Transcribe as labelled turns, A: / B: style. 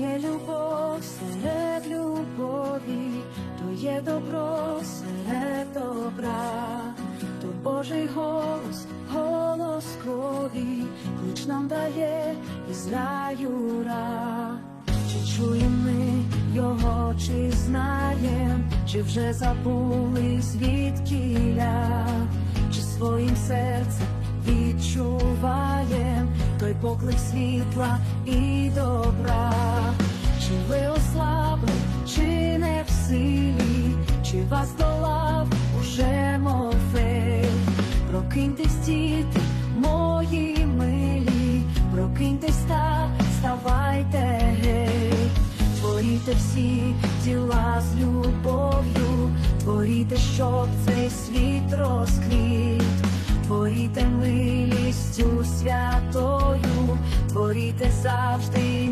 A: є любов серед любові, то є добро серед добра, то Божий голос, голос крові, ключ нам дає із раю рай. Чи чуємо ми його, чи знаєм, чи вже забули звідкіля, чи своїм серцем відчуваєм той поклик світла і добра, чи ви ослабли, чи не в силі, чи вас долав уже мофей, прокиньтесь, діти, мої милі, прокиньтесь та ставайте гей, творіте всі діла з любов'ю, творіте, щоб цей світ розквіт, творіте милістю святою, творіте завжди.